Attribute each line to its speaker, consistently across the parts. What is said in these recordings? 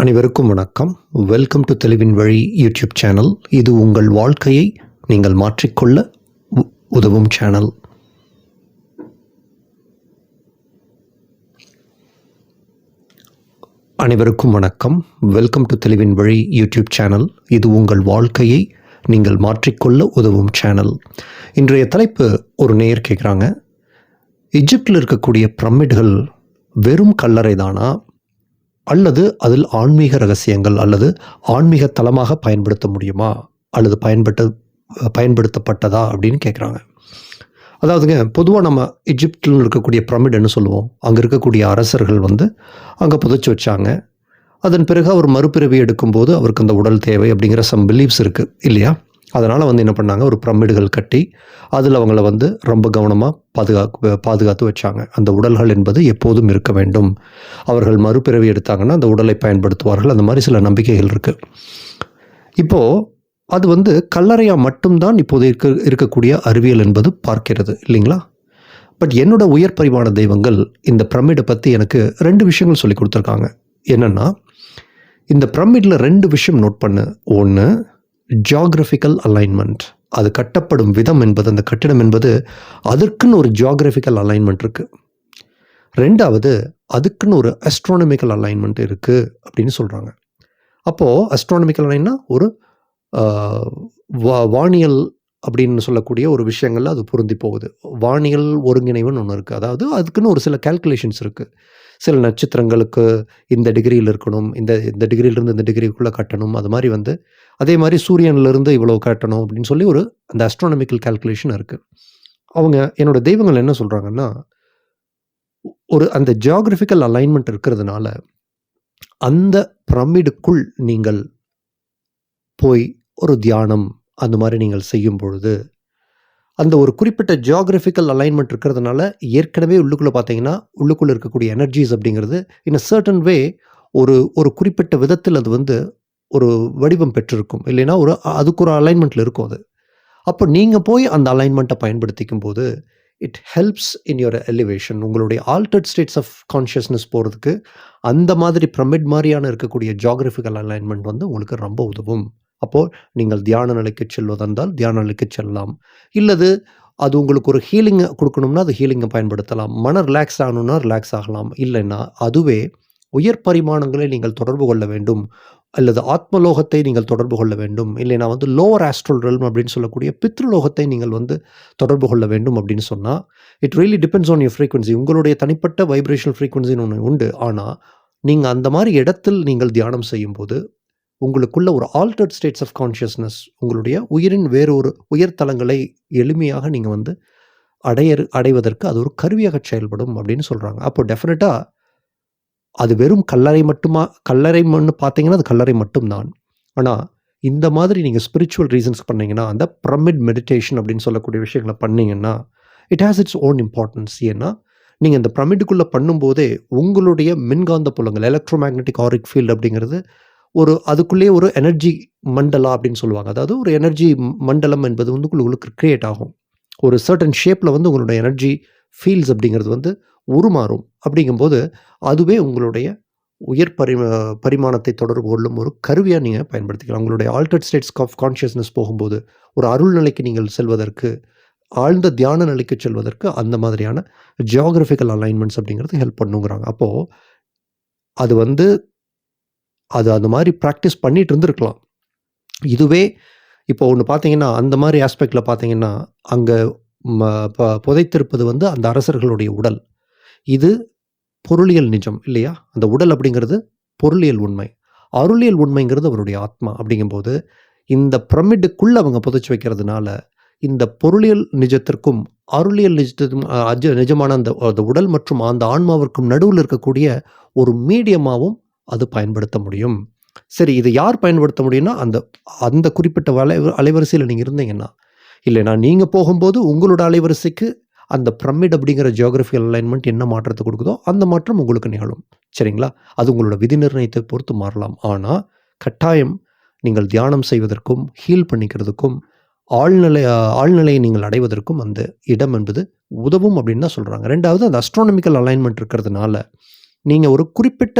Speaker 1: அனைவருக்கும் வணக்கம். Welcome to தெளிவின் வழி யூடியூப் சேனல் இது உங்கள் வாழ்க்கையை நீங்கள் மாற்றிக்கொள்ள உ- உதவும் சேனல் அனைவருக்கும் வணக்கம். வெல்கம் டு தெளிவின் வழி யூடியூப் சேனல் இது உங்கள் வாழ்க்கையை நீங்கள் மாற்றிக்கொள்ள உதவும் சேனல் இன்றைய தலைப்பு ஒரு நேயர் கேட்குறாங்க எஜிப்டில் இருக்கக்கூடிய பிரமிட்கள் வெறும் கல்லறை தானா அல்லது அதில் ஆன்மீக ரகசியங்கள் அல்லது ஆன்மீக தளமாக பயன்படுத்த முடியுமா? அல்லது பயன்பட்ட பயன்படுத்தப்பட்டதா? அப்படின்னு கேட்குறாங்க அதாவதுங்க பொதுவாக நம்ம இஜிப்டில் இருக்கக்கூடிய பிரமிடுன்னு சொல்லுவோம். அங்கே இருக்கக்கூடிய அரசர்கள் வந்து அங்கே புதைச்சி வச்சாங்க. அதன் பிறகு அவர் மறுபிறவி எடுக்கும்போது அவருக்கு அந்த உடல் தேவை அப்படிங்கிற சம் பிலீவ்ஸ் இருக்குது இல்லையா? அதனால் வந்து என்ன பண்ணாங்க? ஒரு பிரமிடுகள் கட்டி அதில் அவங்கள வந்து ரொம்ப கவனமாக பாதுகாப்பு பாதுகாத்து வச்சாங்க. அந்த உடல்கள் என்பது எப்போதும் இருக்க வேண்டும். அவர்கள் மறுபிறவி எடுத்தாங்கன்னா அந்த உடலை பயன்படுத்துவார்கள். அந்த மாதிரி சில நம்பிக்கைகள் இருக்குது இப்போது அது வந்து கல்லறையாக மட்டும்தான் இப்போது இருக்க இருக்கக்கூடிய அறிவியல் என்பது பார்க்கிறது இல்லைங்களா? பட் என்னோட உயர் பரிமாண தெய்வங்கள் இந்த பிரமிடை பற்றி எனக்கு ரெண்டு விஷயங்கள் சொல்லி கொடுத்துருக்காங்க. என்னென்னா இந்த பிரமிடில் ரெண்டு விஷயம் நோட் பண்ணு. ஒன்று ஜியாகிரபிக்கல் அலைன்மெண்ட் அது கட்டப்படும் விதம் என்பது அந்த கட்டிடம் என்பது அதற்குன்னு ஒரு ஜியாகிரபிக்கல் அலைன்மெண்ட் இருக்குது ரெண்டாவது அதுக்குன்னு ஒரு அஸ்ட்ரானமிக்கல் அலைன்மெண்ட் இருக்குது அப்படின்னு சொல்கிறாங்க அப்போது அஸ்ட்ரானமிக்கல் அலைன்னா ஒரு வா- வானியல் அப்படின்னு சொல்லக்கூடிய ஒரு விஷயங்களில் அது பொருந்தி போகுது. வானியல் ஒருங்கிணைவுன்னு ஒன்று இருக்குது அதாவது அதுக்குன்னு ஒரு சில கால்குலேஷன்ஸ் இருக்குது சில நட்சத்திரங்களுக்கு இந்த டிகிரியில் இருக்கணும் இந்த இந்த டிகிரியிலிருந்து இந்த டிகிரிக்குள்ளே கட்டணும் அது மாதிரி வந்து அதே மாதிரி சூரியன்லேருந்து இவ்வளோ கட்டணும் அப்படின்னு சொல்லி ஒரு அந்த அஸ்ட்ரானமிக்கல் கால்குலேஷன் இருக்குது அவங்க என்னோட தெய்வங்கள் என்ன சொல்கிறாங்கன்னா ஒரு அந்த ஜியாகிரபிக்கல் அலைன்மெண்ட் இருக்கிறதுனால அந்த பிரமிடுக்குள் நீங்கள் போய் ஒரு தியானம் அந்த மாதிரி நீங்கள் செய்யும் பொழுது அந்த ஒரு குறிப்பிட்ட ஜியாகிரபிக்கல் அலைன்மெண்ட் இருக்கிறதுனால ஏற்கனவே உள்ளுக்குள்ளே பார்த்தீங்கன்னா உள்ளுக்குள்ளே இருக்கக்கூடிய எனர்ஜிஸ் அப்படிங்கிறது இன் அ சர்டன் வே ஒரு ஒரு குறிப்பிட்ட விதத்தில் அது வந்து ஒரு வடிவம் பெற்றிருக்கும். இல்லைன்னா ஒரு அதுக்கு ஒரு அலைன்மெண்ட்டில் இருக்கும் அது. அப்போ நீங்கள் போய் அந்த அலைன்மெண்ட்டை பயன்படுத்திக்கும் போது it helps in your elevation உங்களுடைய ஆல்டர்ட் ஸ்டேட்ஸ் ஆஃப் கான்ஷியஸ்னஸ் போகிறதுக்கு அந்த மாதிரி பிரமிட் மாதிரியான இருக்கக்கூடிய ஜியாகிரபிக்கல் அலைன்மெண்ட் வந்து உங்களுக்கு ரொம்ப உதவும். அப்போது நீங்கள் தியான நிலைக்கு செல்வதென்றால் தியான நிலைக்கு செல்லலாம். இல்லது அது உங்களுக்கு ஒரு ஹீலிங்கை கொடுக்கணும்னா அது ஹீலிங்கை பயன்படுத்தலாம். மன ரிலாக்ஸ் ஆகணும்னா ரிலாக்ஸ் ஆகலாம். இல்லைன்னா அதுவே உயர் பரிமாணங்களை நீங்கள் தொடர்பு கொள்ள வேண்டும். அல்லது ஆத்மலோகத்தை நீங்கள் தொடர்பு கொள்ள வேண்டும். இல்லைனா வந்து லோவர் ஆஸ்ட்ரல் ரெல்ம் அப்படின்னு சொல்லக்கூடிய பித்ருலோகத்தை நீங்கள் வந்து தொடர்பு கொள்ள வேண்டும் அப்படின்னு சொன்னால் it really depends on your frequency உங்களுடைய தனிப்பட்ட வைப்ரேஷனல் ஃப்ரீக்வன்சின்னு ஒன்று உண்டு. ஆனால் நீங்கள் அந்த மாதிரி இடத்தில் நீங்கள் தியானம் செய்யும்போது உங்களுக்குள்ள ஒரு ஆல்டர்ட் ஸ்டேட்ஸ் ஆஃப் கான்ஷியஸ்னஸ் உங்களுடைய உயிரின் வேறொரு உயர்தலங்களை எளிமையாக நீங்கள் வந்து அடைய அடைவதற்கு அது ஒரு கருவியாக செயல்படும் அப்படின்னு சொல்கிறாங்க அப்போ டெஃபினட்டாக அது வெறும் கல்லறை மட்டுமா கல்லறை மண்ணு பார்த்தீங்கன்னா அது கல்லறை மட்டும்தான். ஆனால் இந்த மாதிரி நீங்கள் ஸ்பிரிச்சுவல் ரீசன்ஸ் பண்ணிங்கன்னா அந்த பிரமிட் மெடிடேஷன் அப்படின்னு சொல்லக்கூடிய விஷயங்களை பண்ணீங்கன்னா it has its own importance ஏன்னா நீங்கள் இந்த பிரமிடுக்குள்ளே பண்ணும்போதே உங்களுடைய மின்காந்த புலங்கள் எலக்ட்ரோ மேக்னெட்டிக் ஆரிக் ஃபீல்டு அப்படிங்கிறது ஒரு அதுக்குள்ளேயே ஒரு எனர்ஜி மண்டலா அப்படின்னு சொல்லுவாங்க. அதாவது ஒரு எனர்ஜி மண்டலம் என்பது வந்து உங்களுக்கு கிரியேட் ஆகும். ஒரு சர்டன் ஷேப்பில் வந்து உங்களுடைய எனர்ஜி ஃபீல்ஸ் அப்படிங்கிறது வந்து உருமாறும். அப்படிங்கும்போது அதுவே உங்களுடைய உயர் பரி பரிமாணத்தை தொடர்பு கொள்ளும் ஒரு கருவியாக நீங்கள் பயன்படுத்திக்கலாம். உங்களுடைய ஆல்டர்ட் ஸ்டேட்ஸ் ஆஃப் கான்ஷியஸ்னஸ் போகும்போது ஒரு அருள் நிலைக்கு நீங்கள் செல்வதற்கு ஆழ்ந்த தியான நிலைக்கு செல்வதற்கு அந்த மாதிரியான ஜியாகிரபிக்கல் அலைன்மெண்ட்ஸ் அப்படிங்கிறது ஹெல்ப் பண்ணுங்கிறாங்க. அப்போது அது வந்து அது அந்த மாதிரி ப்ராக்டிஸ் பண்ணிட்டு இருந்திருக்கலாம். இதுவே இப்போ ஒன்று பார்த்தீங்கன்னா அந்த மாதிரி ஆஸ்பெக்டில் பார்த்தீங்கன்னா அங்கே புதைத்திருப்பது வந்து அந்த அரசர்களுடைய உடல். இது பொருளியல் நிஜம் இல்லையா? அந்த உடல் அப்படிங்கிறது பொருளியல் உண்மை. அருளியல் உண்மைங்கிறது அவருடைய ஆத்மா அப்படிங்கும்போது இந்த பிரமிடுக்குள்ளே அவங்க புதைச்சி வைக்கிறதுனால இந்த பொருளியல் நிஜத்திற்கும் அருளியல் நிஜத்திற்கும் அஜ- நிஜமான அந்த அந்த உடல் மற்றும் அந்த ஆன்மாவிற்கும் நடுவில் இருக்கக்கூடிய ஒரு மீடியமாகவும் அது பயன்படுத்த முடியும். சரி இதை யார் பயன்படுத்த முடியும்னா அந்த அந்த குறிப்பிட்ட வலை அலைவரிசையில் நீங்கள் இருந்தீங்கன்னா இல்லைனா நீங்கள் போகும்போது உங்களோட அலைவரிசைக்கு அந்த பிரமிட் அப்படிங்கிற ஜியோகிரபிக்கல் அலைன்மெண்ட் என்ன மாற்றத்தை கொடுக்குதோ அந்த மாற்றம் உங்களுக்கு நிகழும். சரிங்களா? அது உங்களோட விதி நிர்ணயத்தை பொறுத்து மாறலாம். ஆனால் கட்டாயம் நீங்கள் தியானம் செய்வதற்கும் ஹீல் பண்ணிக்கிறதுக்கும் ஆழ்நிலை ஆழ்நிலையை நீங்கள் அடைவதற்கும் அந்த இடம் என்பது உதவும் அப்படின்னு தான் சொல்கிறாங்க ரெண்டாவது அந்த அஸ்ட்ரானமிக்கல் அலைன்மெண்ட் இருக்கிறதுனால நீங்கள் ஒரு குறிப்பிட்ட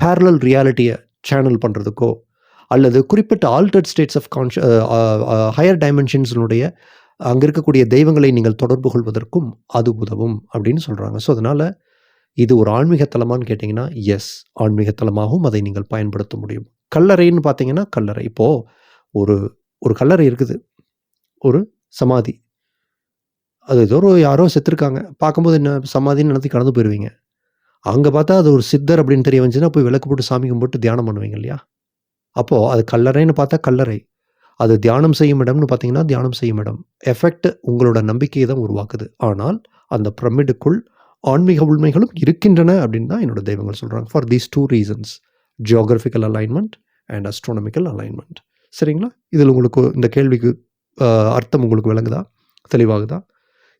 Speaker 1: பேரலல் ரியாலிட்டியை சேனல் பண்ணுறதுக்கோ அல்லது குறிப்பிட்ட ஆல்டர்ட் ஸ்டேட்ஸ் ஆஃப் கான்ஷ ஹையர் டைமென்ஷன்ஸினுடைய அங்கே இருக்கக்கூடிய தெய்வங்களை நீங்கள் தொடர்பு கொள்வதற்கும் அது உதவும் அப்படின்னு சொல்கிறாங்க ஸோ அதனால் இது ஒரு ஆன்மீக தலமான்னு கேட்டிங்கன்னா எஸ் ஆன்மீகத்தலமாகவும் அதை நீங்கள் பயன்படுத்த முடியும். கல்லறைன்னு பார்த்தீங்கன்னா கல்லறை. இப்போது ஒரு ஒரு கல்லறை இருக்குது. ஒரு சமாதி. அது ஏதோ ஒரு யாரோ செத்துருக்காங்க. பார்க்கும்போது என்ன சமாதின்னு நடத்தி கடந்து போயிடுவீங்க அங்கே பார்த்தா அது ஒரு சித்தர் அப்படின்னு தெரிய வந்துச்சுன்னா போய் விளக்கு போட்டு சாமி கும்பிட்டு தியானம் பண்ணுவீங்க இல்லையா? அப்போது அது கல்லறைன்னு பார்த்தா கல்லறை. அது தியானம் செய்யும் இடம்னு பார்த்தீங்கன்னா தியானம் செய்யும் இடம். எஃபெக்ட் உங்களோட நம்பிக்கையை தான் உருவாக்குது. ஆனால் அந்த பிரமிடுக்குள் ஆன்மீக உண்மைகளும் இருக்கின்றன அப்படின்னு தான் என்னோட தெய்வங்கள் சொல்கிறாங்க for these two reasons geographical alignment and astronomical alignment சரிங்களா? இதில் உங்களுக்கு இந்த கேள்விக்கு அர்த்தம் உங்களுக்கு விளங்குதா? தெளிவாகுதா?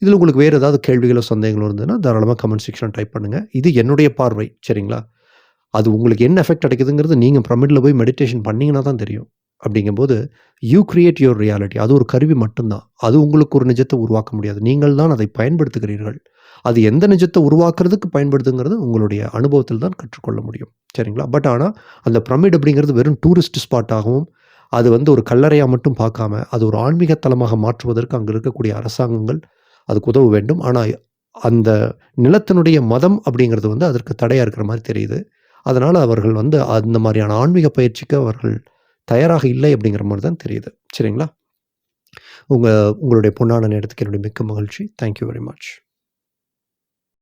Speaker 1: இதில் உங்களுக்கு வேறு ஏதாவது கேள்விகளோ சந்தேகங்களோ இருந்ததுன்னா தாராளமாக கமெண்ட் செக்ஷன் டைப் பண்ணுங்கள் இது என்னுடைய பார்வை சரிங்களா? அது உங்களுக்கு என்ன எஃபெக்ட் அடைக்குதுங்கிறது நீங்கள் பிரமிடில் போய் மெடிடேஷன் பண்ணிங்கன்னா தான் தெரியும். அப்படிங்கும்போது யூ கிரியேட் யுவர் ரியாலிட்டி அது ஒரு கருவி மட்டும்தான். அது உங்களுக்கு ஒரு நிஜத்தை உருவாக்க முடியாது. நீங்கள் தான் அதை பயன்படுத்துகிறீர்கள். அது எந்த நிஜத்தை உருவாக்குறதுக்கு பயன்படுத்துங்கிறது உங்களுடைய அனுபவத்தில் தான் கற்றுக்கொள்ள முடியும். சரிங்களா? பட் ஆனால் அந்த பிரமிட் அப்படிங்கிறது வெறும் டூரிஸ்ட் ஸ்பாட்டாகவும் அது வந்து ஒரு கல்லறையாக மட்டும் பார்க்காம அது ஒரு ஆன்மீக தலமாக மாற்றுவதற்கு அங்கே இருக்கக்கூடிய அரசாங்கங்கள் அதுக்கு உதவ வேண்டும். ஆனால் அந்த நிலத்தினுடைய மதம் அப்படிங்கிறது வந்து அதற்கு தடையாக இருக்கிற மாதிரி தெரியுது. அதனால் அவர்கள் வந்து அந்த மாதிரியான ஆன்மீக பயிற்சிக்கு அவர்கள் தயாராக இல்லை அப்படிங்கிற மாதிரி தான் தெரியுது. சரிங்களா? உங்கள் உங்களுடைய பொன்னான நேரத்துக்கு என்னுடைய மிக்க மகிழ்ச்சி. Thank you very much